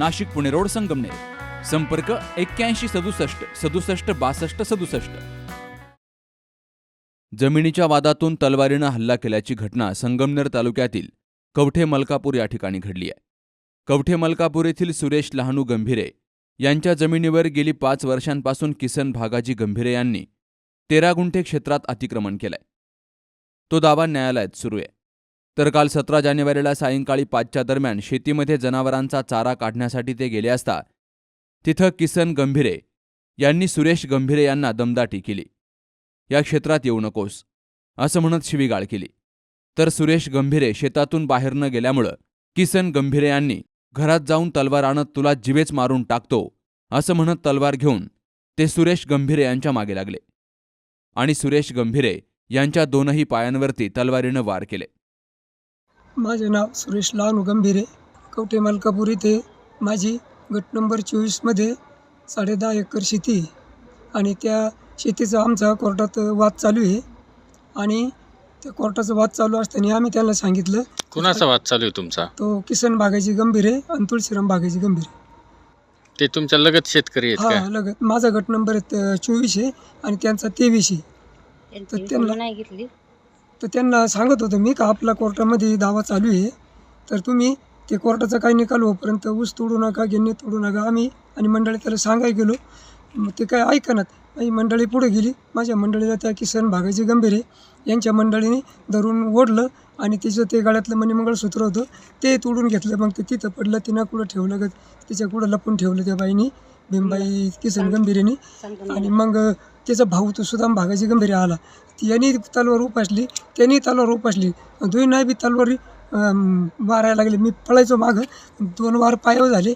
Nashik Pune road Sangamner. संपर्क एक्क्याऐंशी सदुसष्ट सदुसष्ट बासष्ट सदुसष्ट. जमिनीच्या वादातून तलवारीनं हल्ला केल्याची घटना संगमनेर तालुक्यातील कवठे मलकापूर या ठिकाणी घडली आहे. कवठे मलकापूर येथील सुरेश लहानू गंभीरे यांच्या जमिनीवर गेली पाच वर्षांपासून किसन भागाजी गंभीरे यांनी तेरा गुंठे क्षेत्रात अतिक्रमण केलंय. तो दावा न्यायालयात सुरू आहे. तर काल सतरा जानेवारीला सायंकाळी पाचच्या दरम्यान शेतीमध्ये जनावरांचा चारा काढण्यासाठी ते गेले असता तिथं किसन गंभीरे यांनी सुरेश गंभीरे यांना दमदाटी केली. या क्षेत्रात येऊ नकोस असं म्हणत शिवीगाळ केली. तर सुरेश गंभीरे शेतातून बाहेर न गेल्यामुळं किसन गंभीरे यांनी घरात जाऊन तलवार आणत तुला जिवेच मारून टाकतो असं म्हणत तलवार घेऊन ते सुरेश गंभीरे यांच्या मागे लागले आणि सुरेश गंभीरे यांच्या दोनही पायांवरती तलवारीनं वार केले. माझे नाव सुरेश लहानू गंभीरे. कवठे मलकापूर इथे माझी गट नंबर चोवीसमध्ये साडेदहा एकर शेती आहे. आणि त्या शेतीचा आमचा कोर्टात वाद चालू आहे. आणि त्या कोर्टाचा वाद चालू असताना आम्ही त्यांना सांगितलं कुणाचा वाद चालू आहे तुमचा? तो किसन बागाजी गंभीरे आणि तुळशीराम बागाजी गंभीरे. ते तुमच्या लगत शेतकरी आहेत हा का? लगत. माझा गट नंबर आहे चोवीस आहे आणि त्यांचा तेवीस आहे. तर त्यांना- नाही घेतली. तर त्यांना सांगत होतो मी का आपला कोर्टामध्ये दावा चालू आहे. तर तुम्ही ते कोर्टाचा काही निकाल होईपर्यंत ऊस तोडू नका गिन्ने तोडू नका. आम्ही आणि मंडळी त्याला सांगाय गेलो. मग ते काय ऐकनात माझी मंडळी पुढे गेली. माझ्या मंडळीला त्या किसन भागाजी गंभीरे यांच्या मंडळीने धरून ओढलं आणि तिचं ते गळ्यातलं मणिमंगळसूत्र होतं ते तोडून घेतलं. मग ते तिथं पडलं तिनं कुठं ठेवलं ग? तिच्या कुठं लपून ठेवलं त्या बाईनी? भीमबाई किसन गंभीरेनी. आणि मग त्याचा भाऊ तो सुदाम भागाची गंभीर आला. ती यांनी तलवार उपासली त्यांनी तलवार उपासली. दोन्ही नाही बी तलवारी मारायला लागले. मी पळायचो मागं. दोन वार पायावर झाले.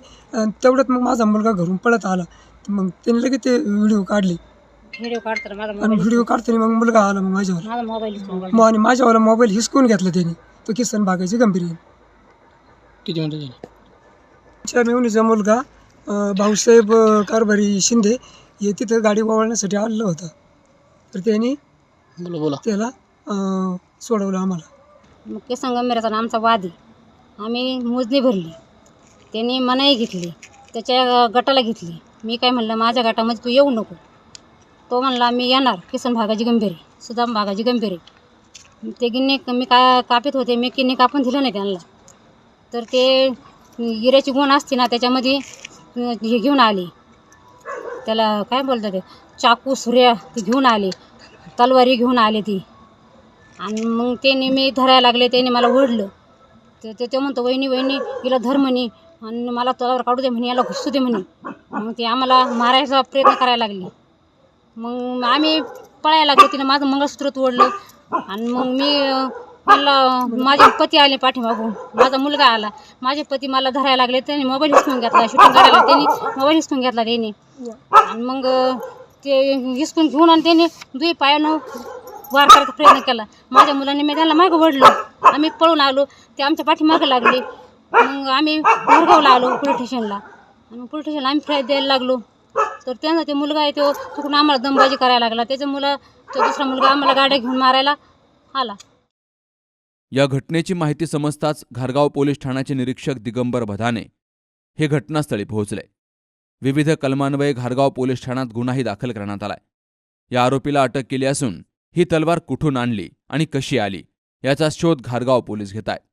तेवढ्यात मग माझा मुलगा घरून पळत आला. मग त्यांनी लगेच ते व्हिडिओ काढले. व्हिडिओ काढताना माझा आणि मोबाईल व्हिडिओ काढताना मग मुलगा आला मग माझ्यावर. माझा मोबाईल मग आणि माझ्यावाला मोबाईल हिसकून घेतला त्यांनी. तो किसन भागाची गंभीर किती मेवणीचा मुलगा भाऊसाहेब कारभारी शिंदे हे तिथं गाडी वळण्यासाठी आलेलं होतं. तर त्यांनी बोला बोला. त्याला अं, सोडवलं आम्हाला. मग ते संगमेराचा आणि आमचा वाद. आहे आम्ही मोजणी भरली. त्यांनी मनाई घेतली. त्याच्या गटाला घेतली. मी काय म्हणलं माझ्या गटामध्ये तू येऊ नको. तो म्हणला मी येणार. किसन भागाजी गंभीरे सुदाम भागाजी गंभीरे ते गिन्नी मी का कापीत होते. मी किन्नी कापून दिलं नाही त्यांना. तर ते हिऱ्याची गुण असते ना त्याच्यामध्ये हे घेऊन आले. त्याला काय बोलतात ते? चाकू सुऱ्या ती घेऊन आले. तलवारी घेऊन आले ती. आणि मग त्याने मी धरायला लागले त्याने मला ओढलं. तर ते ते म्हणतो वहिनी वहिनी हिला धर म्हणे. आणि मला तलावर काढू दे म्हणे याला घुसू दे म्हणे. मग ते आम्हाला मारायचा प्रयत्न करायला लागले. मग आम्ही पळायला लागलो तिने माझं मंगळसूत्र तोडलं. आणि मग मी मला माझे पती आले पाठीमागून. माझा मुलगा आला. माझे पती मला धरायला लागले त्यांनी मोबाईल हिसकून घेतला. शूटिंग करायला त्यांनी मोबाईल हिसकून घेतला त्यांनी. आणि मग ते हिसकून घेऊन आणि त्याने दुई पायानं वार करायचा प्रयत्न केला. माझ्या मुलांनी मी त्यांना मागं वडलो आम्ही पळून आलो. ते आमच्या पाठीमागं लागले. मग आम्ही मुरगावला आलो पोलीस स्टेशनला आणि पोलीस स्टेशनला आम्ही फ्राय द्यायला लागलो. तर त्यांचा ते मुलगा आहे तो चुकून आम्हाला दमबाजी करायला लागला. त्याचा मुलं तो दुसरा मुलगा आम्हाला गाड्या घेऊन मारायला आला. या घटनेची माहिती समजताच घारगाव पोलीस ठाण्याचे निरीक्षक दिगंबर भदाने हे घटनास्थळी पोहोचले. विविध कलमान्वये घारगाव पोलीस ठाण्यात गुन्हाही दाखल करण्यात आलाय. या आरोपीला अटक केली असून ही तलवार कुठून आणली आणि कशी आली याचा शोध घारगाव पोलीस घेत आहेत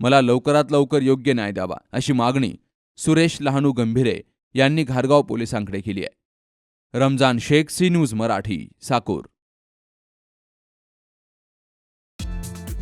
मला लवकरात लवकर योग्य न्याय द्यावा अशी मागणी सुरेश लहानू गंभीरे यांनी घारगाव पोलिसांकडे केली आहे. Ramzan Shaikh C news Marathi Sakur.